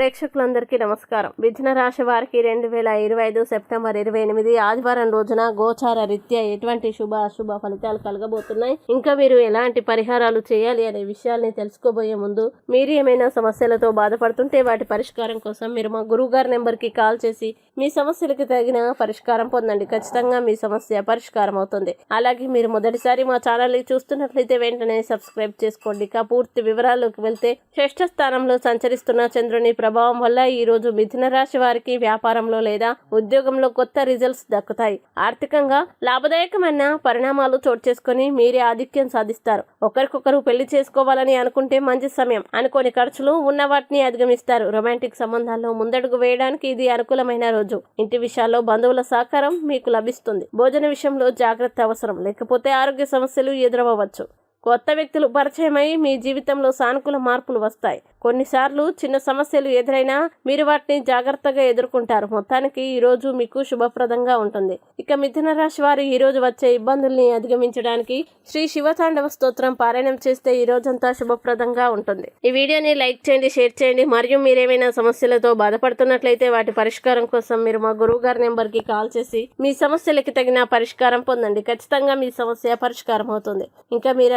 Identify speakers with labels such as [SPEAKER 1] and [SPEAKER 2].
[SPEAKER 1] ప్రేక్షకులందరికీ నమస్కారం. మిథున రాశి వారికి రెండు వేల ఇరవై ఐదు సెప్టెంబర్ ఇరవై ఎనిమిది ఆదివారం రోజున గోచార రీత్యా ఎటువంటి శుభ అశుభ ఫలితాలు కలగబోతున్నాయి? ఇంకా మీరు ఎలాంటి పరిహారాలు చేయాలి అనే విషయాల్ని తెలుసుకోబోయే ముందు మీరు ఏమైనా సమస్యలతో బాధపడుతుంటే వాటి పరిష్కారం కోసం మీరు మా గురువు గారి నెంబర్కి కాల్ చేసి మీ సమస్యలకు తగిన పరిష్కారం పొందండి. ఖచ్చితంగా మీ సమస్య పరిష్కారం అవుతుంది. అలాగే మీరు మొదటిసారి మా ఛానల్ చూస్తున్నట్లయితే వెంటనే సబ్స్క్రైబ్ చేసుకోండి. ఇక పూర్తి వివరాల్లోకి వెళ్తే శ్రేష్ఠ స్థానంలో సంచరిస్తున్న చంద్రుని ప్రభావం వల్ల ఈ రోజు మిథున రాశి వారికి వ్యాపారంలో లేదా ఉద్యోగంలో కొత్త రిజల్ట్స్ దక్కుతాయి. ఆర్థికంగా లాభదాయకమైన పరిణామాలు చోటు చేసుకుని మీరే ఆధిక్యం సాధిస్తారు. ఒకరికొకరు పెళ్ళి చేసుకోవాలని అనుకుంటే మంచి సమయం. అనుకోని ఖర్చులు ఉన్న వాటిని అధిగమిస్తారు. రొమాంటిక్ సంబంధాల్లో ముందడుగు వేయడానికి ఇది అనుకూలమైన రోజు. ఇంటి విషయాల్లో బంధువుల సహకారం మీకు లభిస్తుంది. భోజన విషయంలో జాగ్రత్త అవసరం. లేకపోతే ఆరోగ్య సమస్యలు ఎదురవ్వచ్చు కొత్త వ్యక్తులు పరిచయమై మీ జీవితంలో సానుకూల మార్పులు వస్తాయి. కొన్నిసార్లు చిన్న సమస్యలు ఎదురైనా మీరు వాటిని జాగ్రత్తగా ఎదుర్కొంటారు. మొత్తానికి ఈరోజు మీకు శుభప్రదంగా ఉంటుంది. ఇక మిథున రాశి వారు ఈరోజు వచ్చే ఇబ్బందుల్ని అధిగమించడానికి శ్రీ శివతాండవ స్తోత్రం పారాయణం చేస్తే ఈ రోజంతా శుభప్రదంగా ఉంటుంది. ఈ వీడియోని లైక్ చేయండి షేర్ చేయండి. మరియు మీరేమైనా సమస్యలతో బాధపడుతున్నట్లయితే వాటి పరిష్కారం కోసం మీరు మా గురువు గారి నెంబర్కి కాల్ చేసి మీ సమస్యలకి తగిన పరిష్కారం పొందండి. ఖచ్చితంగా మీ సమస్య పరిష్కారం అవుతుంది. ఇంకా మీరు